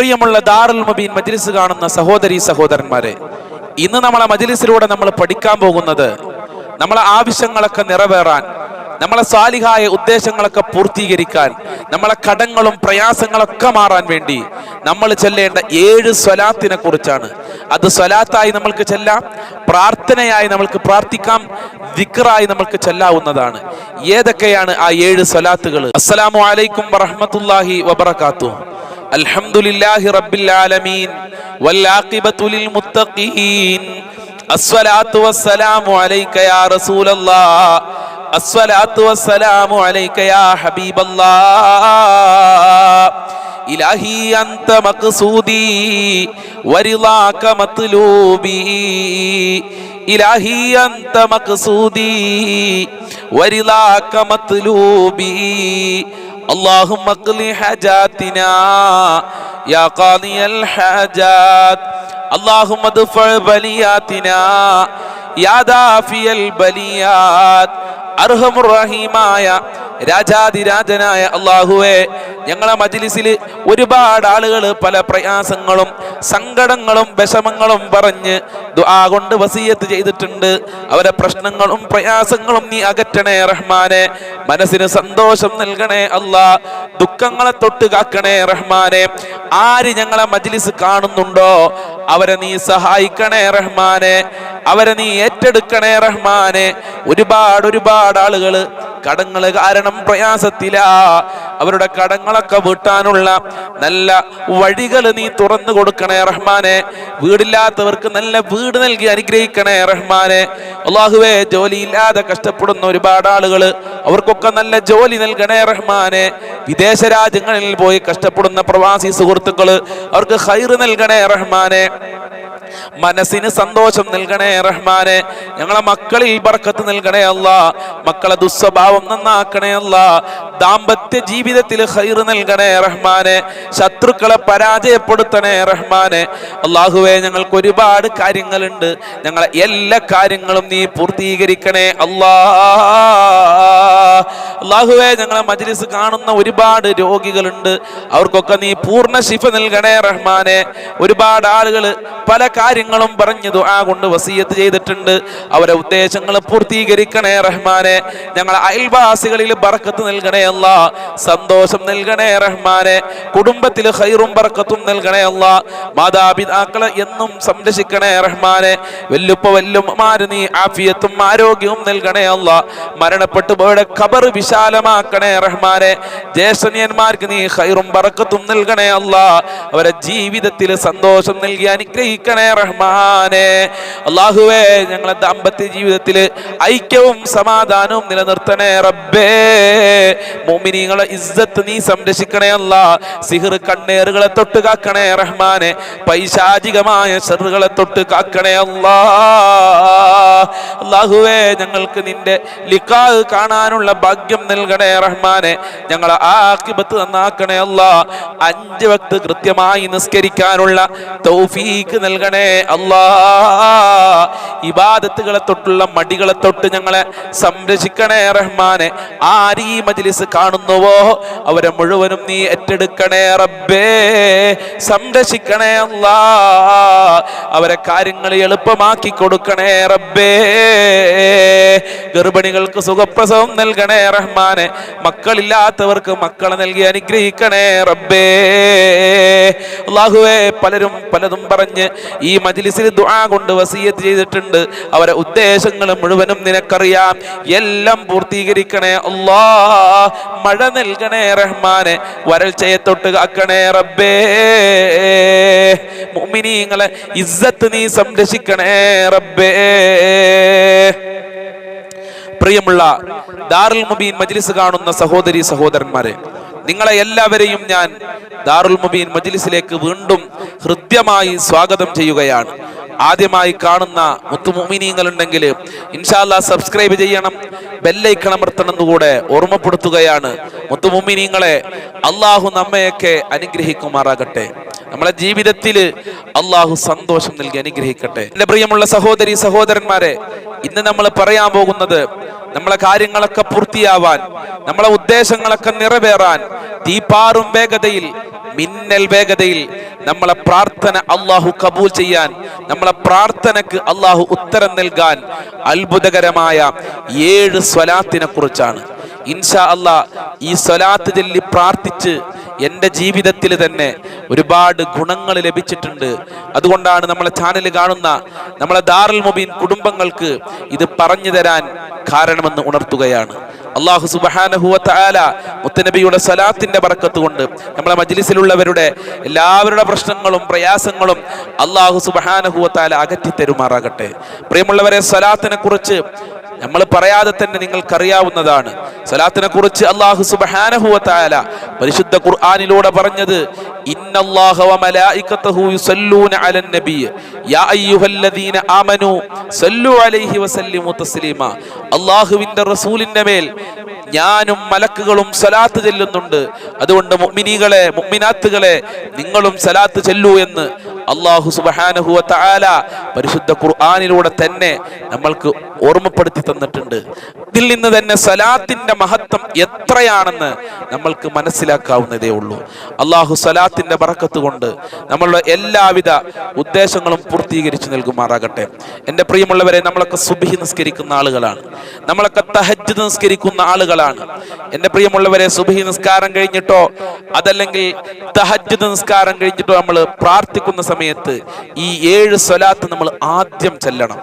പ്രിയമുള്ള ദാറുൽ മബീൻ മജ്ലിസ് കാണുന്ന സഹോദരി സഹോദരന്മാരെ ഇന്ന് നമ്മളെ മജ്ലിസിലൂടെ നമ്മൾ പഠിക്കാൻ പോകുന്നത് നമ്മളെ ആവശ്യങ്ങളൊക്കെ നിറവേറാൻ നമ്മളെ സാലിഹായ ഉദ്ദേശങ്ങളൊക്കെ പൂർത്തീകരിക്കാൻ നമ്മളെ കടങ്ങളും പ്രയാസങ്ങളൊക്കെ മാറാൻ വേണ്ടി നമ്മൾ ചെല്ലേണ്ട ഏഴ് സ്വലാത്തിനെ കുറിച്ചാണ്. അത് സ്വലാത്തായി നമ്മൾക്ക് ചെല്ലാം പ്രാർത്ഥനയായി നമ്മൾക്ക് പ്രാർത്ഥിക്കാം ദിക്റായി നമ്മൾക്ക് ചെല്ലാവുന്നതാണ്. ഏതൊക്കെയാണ് ആ ഏഴ് സ്വലാത്തുകൾ അസ്സലാമു അലൈക്കും വറഹ്മത്തുള്ളാഹി വബറകാതുഹു. الحمد لله رب العالمين والعاقبة للمتقين الصلاة والسلام عليك يا رسول الله الصلاة والسلام عليك يا حبيب الله إلهي أنت مقصودي ورضاك مطلوبي إلهي أنت مقصودي ورضاك مطلوبي اللهم اقض حاجاتنا يا قاضي الحاجات. اللهم ادفع بلياتنا يا دافي البليات. അർഹമുറഹീമായ രാജാതിരാജനായ അള്ളാഹുവെ ഞങ്ങളെ മജിലിസിൽ ഒരുപാട് ആളുകൾ പല പ്രയാസങ്ങളും സങ്കടങ്ങളും വിഷമങ്ങളും പറഞ്ഞ് ദുആ കൊണ്ട് വസീയത്ത് ചെയ്തിട്ടുണ്ട്. അവരെ പ്രശ്നങ്ങളും പ്രയാസങ്ങളും നീ അകറ്റണേ റഹ്മാനെ. മനസ്സിന് സന്തോഷം നൽകണേ അല്ലാ ദുഃഖങ്ങളെ തൊട്ട് കാക്കണേ റഹ്മാനെ. ആര് ഞങ്ങളെ മജിലിസ് കാണുന്നുണ്ടോ അവരെ നീ സഹായിക്കണേ റഹ്മാനെ. അവരെ നീ ഏറ്റെടുക്കണേ റഹ്മാനെ. ഒരുപാട് ഒരുപാട് ആളുകൾ കടങ്ങൾ കാരണം പ്രയാസത്തിലാ. അവരുടെ കടങ്ങളൊക്കെ വീട്ടാനുള്ള നല്ല വഴികൾ നീ തുറന്നു കൊടുക്കണേ റഹ്മാനെ. വീടില്ലാത്തവർക്ക് നല്ല വീട് നൽകി അനുഗ്രഹിക്കണേ റഹ്മാനെ. അള്ളാഹുവേ ജോലിയില്ലാതെ കഷ്ടപ്പെടുന്ന ഒരുപാട് ആളുകൾ അവർക്കൊക്കെ നല്ല ജോലി നൽകണേ റഹ്മാനെ. വിദേശ രാജ്യങ്ങളിൽ പോയി കഷ്ടപ്പെടുന്ന പ്രവാസി സുഹൃത്തുക്കൾ അവർക്ക് ഹൈർ നൽകണേ റഹ്മാനെ. മനസ്സിന് സന്തോഷം നൽകണേ റഹ്മാനെ. ഞങ്ങളെ മക്കളിൽ ബർക്കത്ത് നൽകണേ അല്ല മക്കളെ ദുസ്വഭാവം നന്നാക്കണേ അല്ല ദാമ്പത്യ ജീവിതത്തിൽ ഹൈറ് നൽകണേ റഹ്മാനെ. ശത്രുക്കളെ പരാജയപ്പെടുത്തണേ റഹ്മാനെ. അള്ളാഹുവെ ഞങ്ങൾക്ക് ഒരുപാട് കാര്യങ്ങളുണ്ട്. ഞങ്ങളെ എല്ലാ കാര്യങ്ങളും നീ പൂർത്തീകരിക്കണേ അല്ലാ അള്ളാഹുവെ ഞങ്ങളെ മജ്ലിസ് കാണുന്ന ഒരുപാട് രോഗികളുണ്ട്. അവർക്കൊക്കെ നീ പൂർണ ശിഫ നൽകണേ റഹ്മാനെ. ഒരുപാട് ആളുകൾ പല കാര്യങ്ങളും പറഞ്ഞു ദുആ കൊണ്ട് വസീയത്ത് ചെയ്തിട്ടുണ്ട്. അവരെ ഉദ്ദേശങ്ങൾ പൂർത്തീകരിക്കണേ റഹ്മാനെ. ഞങ്ങളെ അയൽവാസികളിൽ ബറക്കത്ത് നൽകണേ അല്ല. സന്തോഷം നൽകണേ റഹ്മാനെ. കുടുംബത്തിൽ ഹൈറും ബറക്കത്തും നൽകണേ അല്ല. മാതാപിതാക്കളെ എന്നും സംരക്ഷിക്കണേ റഹ്മാനെ. വല്ലുപ്പ വല്ലുമാര് നീ ആഫിയത്തും ആരോഗ്യവും നൽകണേ അല്ല. മരണപ്പെട്ടു പോയുടെ ഖബർ വിശാലമാക്കണേ റഹ്മാനെ. ജ്യേഷ്ഠന്യന്മാർക്ക് നീ ഹൈറും പറക്കത്തും നൽകണേ അല്ല. അവരെ ജീവിതത്തിൽ സന്തോഷം നൽകി അനുഗ്രഹിക്കണേ റഹ്മാനെ. അള്ളാഹുവേ ഞങ്ങളെ ദാമ്പത്യ ജീവിതത്തിൽ ഐക്യവും സമാധാനവും നിലനിർത്തണേ റബ്ബേ. മോമിനിങ്ങളെ ഇസ്സത്ത് നീ സംരക്ഷിക്കണേ അല്ല. സിഹർ കണ്ണേറുകളെ തൊട്ട് കാക്കണേ റഹ്മാനെ. പൈശാചികമായ ഷെറുകളെ തൊട്ട് കാക്കണേ അല്ലാ. അള്ളാഹുവേ ഞങ്ങൾക്ക് നിന്റെ ലിക്കാഹ് കാണാനുള്ള ഭാഗ്യം നൽകണേ റഹ്മാനെ. ഞങ്ങളെ ആക്കിബത്ത് നന്നാക്കണേ അല്ല. അഞ്ച് വക്ത് കൃത്യമായി നിസ്കരിക്കാനുള്ള തൗഫീക്ക് നൽകണേ അല്ലാ. ഇബാദത്തുകളെ തൊട്ടുള്ള മടികളെ തൊട്ട് ഞങ്ങളെ സംരക്ഷിക്കണേ റഹ്മാനെ. ആരീ മജ്ലിസ് കാണുന്നുവോ? അവരെ മുഴുവനും നീ ഏറ്റെടുക്കണേ റബ്ബേ. സംരക്ഷിക്കണേ അല്ലാ. അവരെ കാര്യങ്ങൾ എളുപ്പമാക്കി കൊടുക്കണേ റബ്ബേ. ഗർഭിണികൾക്ക് സുഖപ്രസവം നൽകണേ റഹ്മാനെ മക്കളില്ലാത്തവർക്ക് മക്കളെ നൽകി അനുഗ്രഹിക്കണേ റബ്ബേ. അള്ളാഹുവേ പലരും പലതും പറഞ്ഞ് ഈ മജിലിസിൽ ദുആ കൊണ്ട് വസീയത്ത് ചെയ്തിട്ടുണ്ട്. അവരെ ഉദ്ദേശങ്ങൾ മുഴുവനും നിനക്കറിയാം. എല്ലാം പൂർത്തീകരിക്കണേ അള്ളാ. മഴ നൽകണേ റഹ്മാനെ വരൾച്ചയെ തൊട്ട് കാക്കണേ റബ്ബേ. മുഅ്മിനീങ്ങളെ ഇസ്സത്ത് നീ സംരക്ഷിക്കണേ റബ്ബേ. പ്രിയമുള്ള ദാറുൽ മുബീൻ മജ്ലിസ് കാണുന്ന സഹോദരി സഹോദരന്മാരെ നിങ്ങളെ എല്ലാവരെയും ഞാൻ ദാറുൽ മുബീൻ മജ്ലിസിലേക്ക് വീണ്ടും ഹൃദ്യമായി സ്വാഗതം ചെയ്യുകയാണ്. ആദ്യമായി കാണുന്ന മുത്തുമോമിനിയങ്ങളുണ്ടെങ്കിൽ ഇൻഷാല്ല സബ്സ്ക്രൈബ് ചെയ്യണം ബെല്ലൈക്കൺ അമർത്തണം എന്നുകൂടെ ഓർമ്മപ്പെടുത്തുകയാണ് മുത്തുമോമിനിയങ്ങളെ അള്ളാഹു നമ്മയൊക്കെ അനുഗ്രഹിക്കുമാറാകട്ടെ. നമ്മളെ ജീവിതത്തിൽ അള്ളാഹു സന്തോഷം നൽകി അനുഗ്രഹിക്കട്ടെ. എന്റെ പ്രിയമുള്ള സഹോദരി സഹോദരന്മാരെ ഇന്ന് നമ്മൾ പറയാൻ പോകുന്നത് നമ്മളെ കാര്യങ്ങളൊക്കെ പൂർത്തിയാവാൻ നമ്മളെ ഉദ്ദേശങ്ങളൊക്കെ നിറവേറാൻ തീപ്പാറും വേഗതയിൽ മിന്നൽ വേഗതയിൽ നമ്മളെ പ്രാർത്ഥന അള്ളാഹു കബൂൽ ചെയ്യാൻ നമ്മളെ പ്രാർത്ഥനക്ക് അള്ളാഹു ഉത്തരം നൽകാൻ അത്ഭുതകരമായ ഏഴ് സ്വലാത്തിനെ കുറിച്ചാണ്. ഇൻഷാ അല്ലാ ഈ സ്വലാത്ത് ചൊല്ലി പ്രാർത്ഥിച്ച് എന്റെ ജീവിതത്തിൽ തന്നെ ഒരുപാട് ഗുണങ്ങൾ ലഭിച്ചിട്ടുണ്ട്. അതുകൊണ്ടാണ് നമ്മളെ ചാനൽ കാണുന്ന നമ്മളെ ദാറുൽ മുബീൻ കുടുംബങ്ങൾക്ക് ഇത് പറഞ്ഞു തരാൻ കാരണമെന്ന് ഉണർത്തുകയാണ്. അള്ളാഹു സുബാനഹുല മുത്തനബിയുടെ സലാത്തിന്റെ ബറക്കത്ത് കൊണ്ട് നമ്മളെ മജ്ലിസിലുള്ളവരുടെ എല്ലാവരുടെ പ്രശ്നങ്ങളും പ്രയാസങ്ങളും അള്ളാഹു സുബഹാനഹുവ തആല അകറ്റി തരുമാറാകട്ടെ. പ്രിയമുള്ളവരെ സലാത്തിനെ കുറിച്ച് നമ്മൾ പറയാതെ തന്നെ നിങ്ങൾക്കറിയാവുന്നതാണ്. സലാത്തിനെ കുറിച്ച് അള്ളാഹു സുബഹാനഹുവ തആല പരിശുദ്ധ ഖുർആാനിലൂടെ പറഞ്ഞത് അള്ളാഹുവിന്റെ റസൂലിന്റെ മേൽ ഞാനും മലക്കുകളും സലാത്ത് ചെല്ലുന്നുണ്ട്. അതുകൊണ്ട് മുഅ്മിനീകളെ മുഅ്മിനാത്തുകളെ നിങ്ങളും സലാത്ത് ചെല്ലൂ എന്ന് അള്ളാഹു സുബഹാനഹു തആല പരിശുദ്ധ ഖുർആാനിലൂടെ തന്നെ നമ്മൾക്ക് ഓർമ്മപ്പെടുത്തി തന്നിട്ടുണ്ട്. ഇതിൽ നിന്ന് തന്നെ സലാത്തിന്റെ മഹത്വം എത്രയാണെന്ന് നമ്മൾക്ക് മനസ്സിലാക്കാവുന്നതേ ഉള്ളൂ. അള്ളാഹു സലാത്തിന്റെ പറക്കത്ത് കൊണ്ട് നമ്മളുടെ എല്ലാവിധ ഉദ്ദേശങ്ങളും പൂർത്തീകരിച്ചു നൽകുമാറാകട്ടെ. എന്റെ പ്രിയമുള്ളവരെ നമ്മളൊക്കെ സുബിഹി നിസ്കരിക്കുന്ന ആളുകളാണ്. നമ്മളൊക്കെ തഹജ് നിസ്കരിക്കുന്ന ആളുകളാണ്. എന്റെ പ്രിയമുള്ളവരെ സുബിഹി നിസ്കാരം കഴിഞ്ഞിട്ടോ അതല്ലെങ്കിൽ തഹജ് നിസ്കാരം കഴിഞ്ഞിട്ടോ നമ്മൾ പ്രാർത്ഥിക്കുന്ന സമയത്ത് ഈ ഏഴ് സ്വലാത്ത് നമ്മൾ ആദ്യം ചെല്ലണം.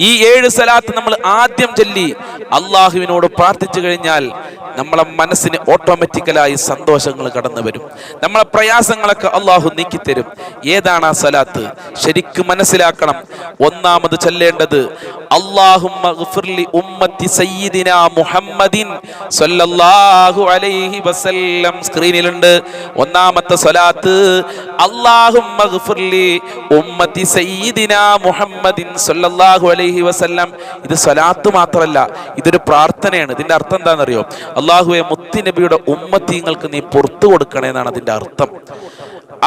ഈ ഏഴ് സലാത്ത് നമ്മൾ ആദ്യം ചൊല്ലി അള്ളാഹുവിനോട് പ്രാർത്ഥിച്ചു കഴിഞ്ഞാൽ നമ്മളെ മനസ്സിന് ഓട്ടോമാറ്റിക്കലായി സന്തോഷങ്ങൾ കടന്നു വരും. നമ്മളെ പ്രയാസങ്ങളൊക്കെ അള്ളാഹു നീക്കിത്തരും ഏതാണ് ആ സലാത്ത്? ശരിക്കും മനസ്സിലാക്കണം. ഒന്നാമത് ചൊല്ലേണ്ടത് സ്ക്രീനിലുണ്ട്. ഒന്നാമത്തെ സ്വലാത്ത് അള്ളാഹുമ്മ സല്ലല്ലാഹു അലൈഹി വസ്ല്ലാം ഇത് സ്വലാത്ത് മാത്രമല്ല ഇതൊരു പ്രാർത്ഥനയാണ്. ഇതിന്റെ അർത്ഥം എന്താണെന്നറിയോ? അള്ളാഹുവെ മുത്തി നബിയുടെ ഉമ്മത്തീങ്ങൾക്ക് നീ പുറത്തു കൊടുക്കണേ എന്നാണ് അതിന്റെ അർത്ഥം.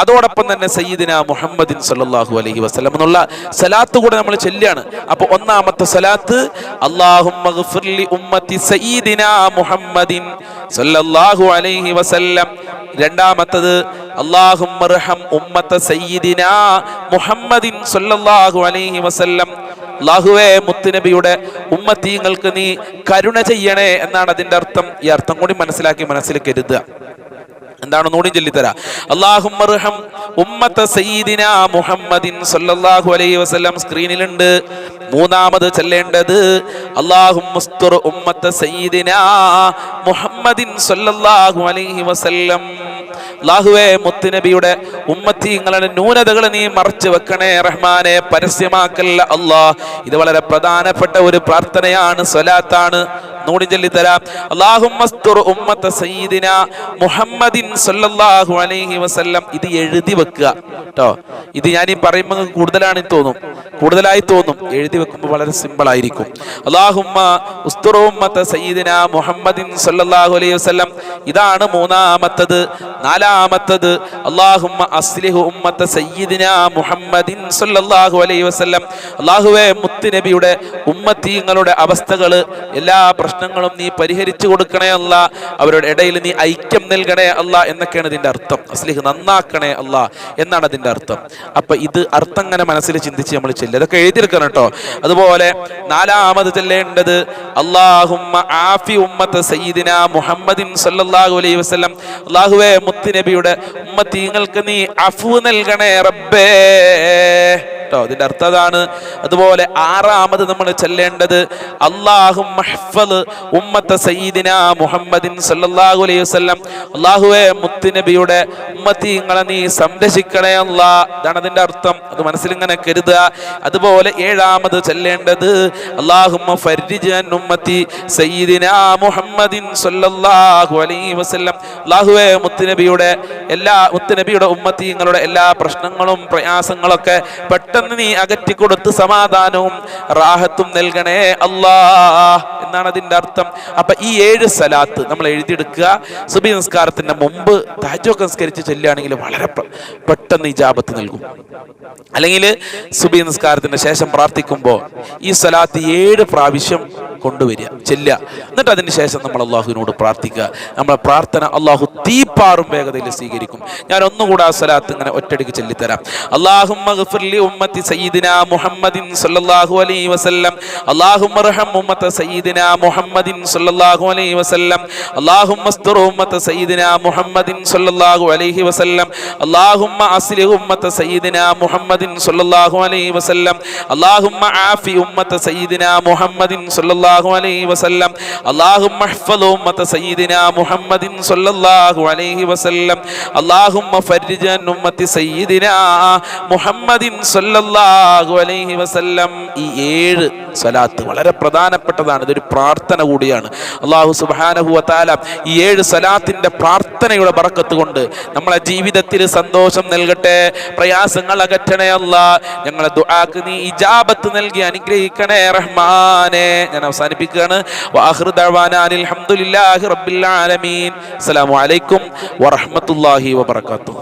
അതോടൊപ്പം തന്നെ സയ്യിദിന മുഹമ്മദിൻ സല്ലാഹു അലഹി വസ്ലം എന്നുള്ള സലാത്ത് കൂടെ നമ്മൾ ചെല്ലുകയാണ്. അപ്പൊ ഒന്നാമത്തെ സലാത്ത് മുഹമ്മദിൻ സല്ലല്ലാഹു അലൈഹി വസല്ലം. രണ്ടാമത്തത് സയ്യിദിന മുഹമ്മദിൻ സല്ലല്ലാഹു അലൈഹി വസല്ലം. അള്ളാഹുവേ മുത്തുനബിയുടെ ഉമ്മത്തീങ്ങൾക്ക് നീ കരുണ ചെയ്യണേ എന്നാണ് അതിന്റെ അർത്ഥം. ഈ അർത്ഥം കൂടി മനസ്സിലാക്കി മനസ്സിൽ കരുതുക. എന്താണ് ഒന്നുകൂടി ചൊല്ലിത്തരാ. അള്ളാഹും ഉമ്മത്ത സയ്യിദിന മുഹമ്മദിൻ സല്ലല്ലാഹു അലൈഹി വസല്ലം സ്ക്രീനിലുണ്ട്. മൂന്നാമത് ചൊല്ലേണ്ടത് അള്ളാഹും ഉമ്മത്ത സയ്യിദിന മുഹമ്മദിൻ സല്ലല്ലാഹു അലൈഹി വസല്ലം അള്ളാഹുവേ മുത്തുനബിയുടെ ഉമ്മത്തിങ്ങളുടെ ന്യൂനതകൾ നീ മറച്ചു വെക്കണേ റഹ്മാനെ പരസ്യമാക്കല്ല അള്ളാ ഇത് വളരെ പ്രധാനപ്പെട്ട ഒരു പ്രാർത്ഥനയാണ് സ്വലാത്താണ്. ഉമ്മത്ത മുഹമ്മദിൻ അലൈഹി വസല്ലം. ഇത് എഴുതി വെക്കുക. കേട്ടോ ഇത് ഞാൻ ഈ പറയുമ്പോൾ കൂടുതലാണ് തോന്നും. കൂടുതലായി തോന്നും. എഴുതി വെക്കുമ്പോൾ വളരെ സിമ്പിൾ ആയിരിക്കും. അള്ളാഹുമ്മ സയ്യിദിന മുഹമ്മദിൻ സല്ലല്ലാഹു അലൈഹി വസല്ലം. ഇതാണ് മൂന്നാമത്തത്. നാലാമത്തത് അള്ളാഹുമ്മ അസ്ലിഹു ഉമ്മത്ത സയ്യിദിന മുഹമ്മദിൻ സല്ലല്ലാഹു അലൈഹി വസല്ലം. അള്ളാഹുവെ മുത്തുനബിയുടെ ഉമ്മത്തീങ്ങളുടെ അവസ്ഥകൾ എല്ലാ പ്രശ്നങ്ങളും നീ പരിഹരിച്ചു കൊടുക്കണേ അല്ല. അവരുടെ ഇടയിൽ നീ ഐക്യം നൽകണേ അല്ല എന്നൊക്കെയാണ് ഇതിന്റെ അർത്ഥം. അസ്ലിഹ് നന്നാക്കണേ അല്ല എന്നാണ് അതിന്റെ അർത്ഥം. അപ്പൊ ഇത് അർത്ഥം അങ്ങനെ മനസ്സിൽ ചിന്തിച്ച് നമ്മൾ ചെല്ലുക. അതൊക്കെ എഴുതിയെടുക്കണം കേട്ടോ. അതുപോലെ നാലാമത് ചെല്ലേണ്ടത് അള്ളാഹുമ്മ ആഫി ഉമ്മത്ത് സയ്യിദിന മുഹമ്മദിൻ സല്ലല്ലാഹു അലൈഹി വസല്ലം. അള്ളാഹുവേ മുത്തുനബിയുടെ ഉമ്മത്തീങ്ങൾക്ക് നീ അഫു നൽകണേ റബ്ബേ. കേട്ടോ. ഇതിന്റെ അർത്ഥം അതാണ്. അതുപോലെ ആറാമത് നമ്മൾ ചെല്ലേണ്ടത് അള്ളാഹും ഉമ്മത്ത സയ്യിദിന മുഹമ്മദിൻ സല്ലല്ലാഹു അലൈഹി വസല്ലം. അള്ളാഹുവെ മുത്തുനബിയുടെ ഉമ്മത്തീങ്ങളെ നീ സംരക്ഷിക്കണേ അല്ല. ഇതാണ് അതിന്റെ അർത്ഥം. അത് മനസ്സിൽ ഇങ്ങനെ കരുതുക. അതുപോലെ ഏഴാമത് ചെല്ലേണ്ടത് അള്ളാഹുമ്മ ഫർരിജ് അൻ ഉമ്മത്തി സയ്യിദിന മുഹമ്മദിൻ സല്ലല്ലാഹു അലൈഹി വസല്ലം. അള്ളാഹുവെ മുത്തുനബിയുടെ എല്ലാ മുത്തുനബിയുടെ ഉമ്മത്തീങ്ങളുടെ എല്ലാ പ്രശ്നങ്ങളും പ്രയാസങ്ങളൊക്കെ പെട്ടെന്ന് പെട്ടെന്ന് നീ അകറ്റിക്കൊടുത്ത് സമാധാനവും റാഹത്തും നൽകണേ അല്ലാ എന്നാണ് അതിന്റെ അർത്ഥം. അപ്പൊ ഈ ഏഴ് സലാത്ത് നമ്മൾ എഴുതിയെടുക്കുക. സുബി നിസ്കാരത്തിന്റെ മുമ്പ് താജൊക്കെ നിസ്കരിച്ച് ചെല്ലുകയാണെങ്കിൽ വളരെ പെട്ടെന്ന് ഇജാബത്ത് നൽകും. അല്ലെങ്കിൽ സുബി നിസ്കാരത്തിന് ശേഷം പ്രാർത്ഥിക്കുമ്പോൾ ഈ സലാത്ത് ഏഴ് പ്രാവശ്യം കൊണ്ടുവരിക ചെല്ല എന്നിട്ട് അതിന് ശേഷം നമ്മൾ അള്ളാഹുവിനോട് പ്രാർത്ഥിക്കുക. നമ്മളെ പ്രാർത്ഥന അള്ളാഹു തീപ്പാറും വേഗതയിൽ സ്വീകരിക്കും. ഞാൻ ഒന്നുകൂടെ ആ സലാത്ത് ഇങ്ങനെ ഒറ്റടിക്ക് ചൊല്ലിത്തരാം. ഗഫിർലി ഉമ്മത്തി സയ്യിദിന മുഹമ്മദിൻ സല്ലല്ലാഹു അലൈഹി വസല്ലം. അല്ലാഹുമ്മ റഹം ഉമ്മത്ത സയ്യിദിന മുഹമ്മദിൻ സല്ലല്ലാഹു അലൈഹി വസല്ലം. അല്ലാഹുമ്മ സ്തുർ ഉമ്മത്ത സയ്യിദിന മുഹമ്മദിൻ സല്ലല്ലാഹു അലൈഹി വസല്ലം. അല്ലാഹുമ്മ അസ്ലിഹ് ഉമ്മത്ത സയ്യിദിന മുഹമ്മദിൻ സല്ലല്ലാഹു അലൈഹി വസല്ലം. അല്ലാഹുമ്മ ആഫി ഉമ്മത്ത സയ്യിദിന മുഹമ്മദിൻ സല്ലല്ലാഹു അലൈഹി വസല്ലം. അല്ലാഹുമ്മ ഹ്ഫദ് ഉമ്മത്ത സയ്യിദിന മുഹമ്മദിൻ സല്ലല്ലാഹു അലൈഹി വസല്ലം. അല്ലാഹുമ്മ ഫർജ് ഉമ്മത്തി സയ്യിദിന മുഹമ്മദിൻ സല്ല അലൈഹി വസല്ലം ഈ ഏഴ് സലാത്ത് വളരെ പ്രധാനപ്പെട്ടതാണ്. ഇതൊരു പ്രാർത്ഥന കൂടിയാണ്. അള്ളാഹു സുബ്ഹാനഹു വതആല ഈ ഏഴ് സലാത്തിന്റെ പ്രാർത്ഥനയുടെ ബറക്കത്ത് കൊണ്ട് നമ്മളെ ജീവിതത്തിൽ സന്തോഷം നൽകട്ടെ. പ്രയാസങ്ങൾ അകറ്റണേ അല്ല. ഞങ്ങളെ ദുആക്ക് നീ ഇജാബത്ത് നൽകി അനുഗ്രഹിക്കണേ റഹ്മാനെ. ഞാൻ അവസാനിപ്പിക്കുകയാണ്. അനിൽ റബ്ബിൽ ആലമീൻ. അസ്സലാമു അലൈക്കും വറഹ്മത്തുള്ളാഹി വബറകാതുഹു.